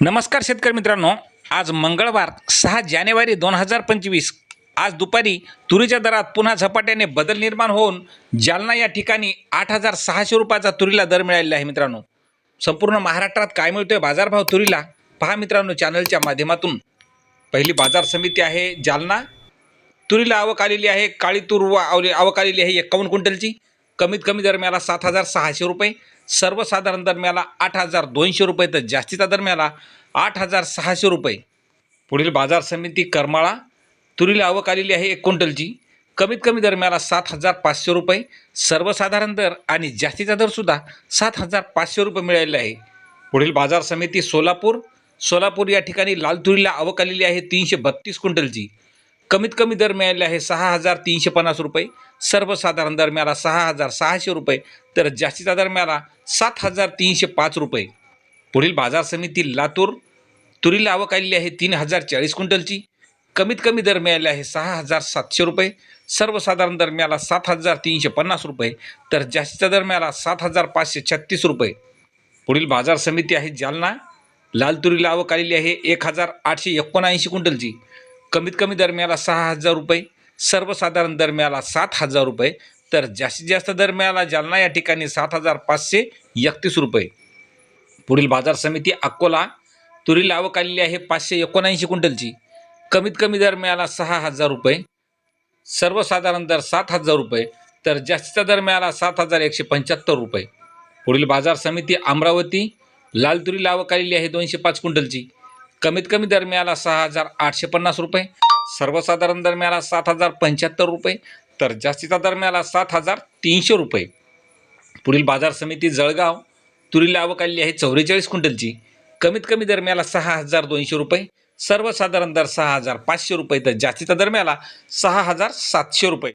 नमस्कार शेतकरी मित्रांनो आज मंगळवार सहा जानेवारी दोन हजार पंचवीस. आज दुपारी तुरीच्या दरात पुन्हा झपाट्याने बदल निर्माण होऊन जालना या ठिकाणी आठ हजार सहाशे रुपयाचा तुरीला दर मिळालेला आहे मित्रांनो. संपूर्ण महाराष्ट्रात काय मिळतोय बाजारभाव तुरीला पहा मित्रांनो चॅनलच्या माध्यमातून. पहिली बाजार समिती आहे जालना. तुरीला आवक आलेली आहे काळी तूर व आवली आवक आलेली आहे एकावन्न क्विंटलची. कमीत कमी दरम्याला सात हजार सहाशे रुपये. सर्वसाधारण दरम्याला आठ हजार दोनशे रुपये. तर जास्तीचा दरम्याला आठ हजार सहाशे रुपये. पुढील बाजार समिती करमाळा तुरीला आवक आलेली आहे एक क्विंटलची. कमीत कमी दरम्याला सात हजार पाचशे रुपये. सर्वसाधारण दर आणि जास्तीचा दरसुद्धा सात हजार पाचशे रुपये मिळालेला आहे. पुढील बाजार समिती सोलापूर सोलापूर या ठिकाणी लाल तुरीला आवक आलेली आहे तीनशे बत्तीस क्विंटलची. कमीत कमी दर मिळाले आहे सहा हजार तीनशे पन्नास रुपये. सर्वसाधारण दर मिळाला सहा हजार सहाशे रुपये. तर जास्तीचा दर मिळाला सात हजार तीनशे पाच रुपये. पुढील बाजार समिती लातूर तुरीला आवक आलेली आहे तीन हजार चाळीस क्विंटलची. कमीत कमी दर मिळाले आहे सहा हजार सातशे रुपये. सर्वसाधारण दर मिळाला सात हजार तीनशे पन्नास रुपये. तर जास्तीचा दर मिळाला सात हजार पाचशे छत्तीस रुपये. पुढील बाजार समिती आहे जालना. लाल तुरीला आवक आलेली आहे एक हजार आठशे एकोणऐंशी क्विंटलची. कमीत कमी दरम्याला सहा हजार रुपये सर्वसाधारण दर मिळाला सात हजार रुपये तर जास्तीत जास्त दरम्याला जालना या ठिकाणी सात हजार पाचशे एकतीस रुपये. पुढील बाजार समिती अकोला तुरी आवक आलेली आहे पाचशे एकोणऐंशी क्विंटलची. कमीत कमी दरम्याला सहा हजार रुपये सर्वसाधारण दर सात हजार रुपये तर जास्तीचा दरम्याला सात हजार एकशे पंच्याहत्तर रुपये. पुढील बाजार समिती अमरावती लाल तुरी आवक आलेली आहे दोनशे पाच क्विंटलची. कमीत कमी दरम्याला सहा हजार आठशे पन्नास रुपये सर्वसाधारण दरम्याला सात हजार पंच्याहत्तर रुपये तर जास्तीचा दरम्याला सात हजार तीनशे रुपये. पुढील बाजार समिती जळगाव तुरीला आवक आली आहे चौवेचाळीस क्विंटलची. कमीत कमी दरम्याला सहा हजार दोनशे रुपये सर्वसाधारण दर सहा हजार पाचशे रुपये तर जास्तीचा दरम्याला सहा हजार सातशे रुपये.